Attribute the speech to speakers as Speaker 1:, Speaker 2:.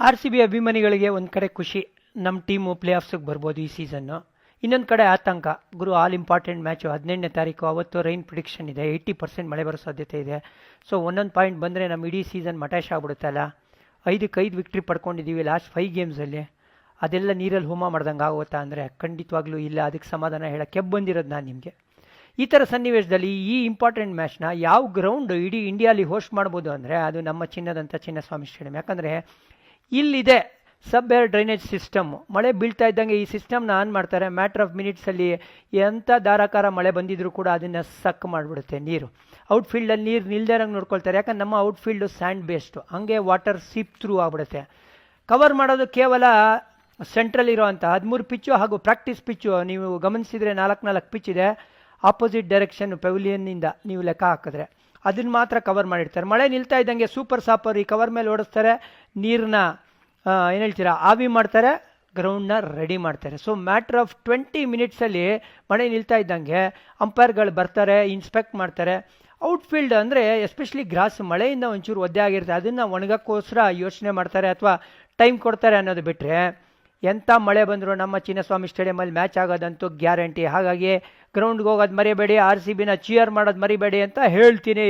Speaker 1: R C B ಅಭಿಮಾನಿಗಳಿಗೆ ಒಂದು ಕಡೆ ಖುಷಿ ನಮ್ಮ ಟೀಮು ಪ್ಲೇ ಆಫ್ಸಿಗೆ ಬರ್ಬೋದು ಈ ಸೀಸನ್ನು. ಇನ್ನೊಂದು ಕಡೆ ಆತಂಕ, ಗುರು ಆಲ್ ಇಂಪಾರ್ಟೆಂಟ್ ಮ್ಯಾಚು ಹದಿನೆಂಟನೇ ತಾರೀಕು, ಅವತ್ತು ರೈನ್ ಪ್ರಿಡಿಕ್ಷನ್ ಇದೆ, ಏಯ್ಟಿ ಪರ್ಸೆಂಟ್ ಮಳೆ ಬರೋ ಸಾಧ್ಯತೆ ಇದೆ. ಸೊ, ಒಂದೊಂದು ಪಾಯಿಂಟ್ ಬಂದರೆ ನಮ್ಮ ಇಡೀ ಸೀಸನ್ ಮಟ್ಯಾಶ್ ಆಗ್ಬಿಡುತ್ತಲ್ಲ. ಐದಕ್ಕೆ ಐದು ವಿಕ್ಟ್ರಿ ಪಡ್ಕೊಂಡಿದ್ದೀವಿ ಲಾಸ್ಟ್ ಫೈವ್ ಗೇಮ್ಸಲ್ಲಿ. ಅದೆಲ್ಲ ನೀರಲ್ಲಿ ಹೋಮ ಮಾಡ್ದಂಗೆ ಆಗುತ್ತಾ ಅಂದರೆ ಖಂಡಿತವಾಗ್ಲೂ ಇಲ್ಲ. ಅದಕ್ಕೆ ಸಮಾಧಾನ ಹೇಳಕ್ಕೆ ಬಂದಿರೋದು ನಾನು ನಿಮಗೆ. ಈ ಥರ ಸನ್ನಿವೇಶದಲ್ಲಿ ಈ ಇಂಪಾರ್ಟೆಂಟ್ ಮ್ಯಾಚ್ನ ಯಾವ ಗ್ರೌಂಡ್ ಇಡೀ ಇಂಡಿಯಾಲಿ ಹೋಸ್ಟ್ ಮಾಡ್ಬೋದು ಅಂದರೆ ಅದು ನಮ್ಮ ಚಿನ್ನದಂಥ ಚಿನ್ನಸ್ವಾಮಿ ಸ್ಟೇಡಿಯಂ. ಯಾಕಂದರೆ ಇಲ್ಲಿದೆ ಸಬ್ ಏರ್ ಡ್ರೈನೇಜ್ ಸಿಸ್ಟಮ್ ಮಳೆ ಬೀಳ್ತಾ ಇದ್ದಂಗೆ ಈ ಸಿಸ್ಟಮ್ನ ಆನ್ ಮಾಡ್ತಾರೆ. ಮ್ಯಾಟ್ರ್ ಆಫ್ ಮಿನಿಟ್ಸಲ್ಲಿ ಎಂಥ ಧಾರಾಕಾರ ಮಳೆ ಬಂದಿದ್ರೂ ಕೂಡ ಅದನ್ನು ಸಕ್ ಮಾಡಿಬಿಡುತ್ತೆ ನೀರು. ಔಟ್ಫೀಲ್ಡಲ್ಲಿ ನೀರು ನಿಲ್ದೇರಂಗೆ ನೋಡ್ಕೊಳ್ತಾರೆ. ಯಾಕಂದ್ರೆ ನಮ್ಮ ಔಟ್ಫೀಲ್ಡು ಸ್ಯಾಂಡ್ ಬೇಸ್ಡು ಹಂಗೆ ವಾಟರ್ ಸೀಪ್ ಥ್ರೂ ಆಗ್ಬಿಡುತ್ತೆ. ಕವರ್ ಮಾಡೋದು ಕೇವಲ ಸೆಂಟ್ರಲ್ ಇರೋವಂಥ ಹದಿಮೂರು ಪಿಚ್ಚು ಹಾಗೂ ಪ್ರಾಕ್ಟೀಸ್ ಪಿಚ್ಚು ನೀವು ಗಮನಿಸಿದರೆ ನಾಲ್ಕು ನಾಲ್ಕು ಪಿಚ್ ಇದೆ. ಆಪೋಸಿಟ್ ಡೈರೆಕ್ಷನ್ ಪೆವಿಲಿಯನ್ನಿಂದ ನೀವು ಲೆಕ್ಕ ಹಾಕಿದ್ರೆ. ಅದನ್ನ ಮಾತ್ರ ಕವರ್ ಮಾಡಿರ್ತಾರೆ. ಮಳೆ ನಿಲ್ತಾ ಇದ್ದಂಗೆ ಸೂಪರ್ ಸಾಪರ್ ಈ ಕವರ್ ಮೇಲೆ ಓಡಿಸ್ತಾರೆ. ನೀರನ್ನ ಏನು ಹೇಳ್ತೀರಾ? ಆವಿ ಮಾಡ್ತಾರೆ ಗ್ರೌಂಡ್ನ ರೆಡಿ ಮಾಡ್ತಾರೆ. ಸೊ ಮ್ಯಾಟ್ರ್ ಆಫ್ ಟ್ವೆಂಟಿ ಮಿನಿಟ್ಸಲ್ಲಿ ಮಳೆ ನಿಲ್ತಾ ಇದ್ದಂಗೆ ಅಂಪೈರ್ಗಳು ಬರ್ತಾರೆ ಇನ್ಸ್ಪೆಕ್ಟ್ ಮಾಡ್ತಾರೆ. ಔಟ್ಫೀಲ್ಡ್ ಅಂದರೆ ಎಸ್ಪೆಷಲಿ ಗ್ರಾಸ್ ಮಳೆಯಿಂದ ಒಂಚೂರು ಒದ್ದೆ ಆಗಿರುತ್ತೆ. ಅದನ್ನು ಒಣಗಕ್ಕೋಸ್ಕರ ಯೋಚನೆ ಮಾಡ್ತಾರೆ ಅಥವಾ ಟೈಮ್ ಕೊಡ್ತಾರೆ ಅನ್ನೋದು ಬಿಟ್ಟರೆ ಎಂಥ ಮಳೆ ಬಂದರೂ ನಮ್ಮ ಚಿನ್ನಸ್ವಾಮಿ ಸ್ಟೇಡಿಯಮಲ್ಲಿ ಮ್ಯಾಚ್ ಆಗೋದಂತೂ ಗ್ಯಾರಂಟಿ ಹಾಗಾಗಿ ಗ್ರೌಂಡ್ಗೆ ಹೋಗೋದು ಮರಿಬೇಡಿ ಆರ್ ಸಿ ಬಿನ ಚಿಯರ್ ಮಾಡೋದು ಮರಿಬೇಡಿ ಅಂತ ಹೇಳ್ತೀನಿ.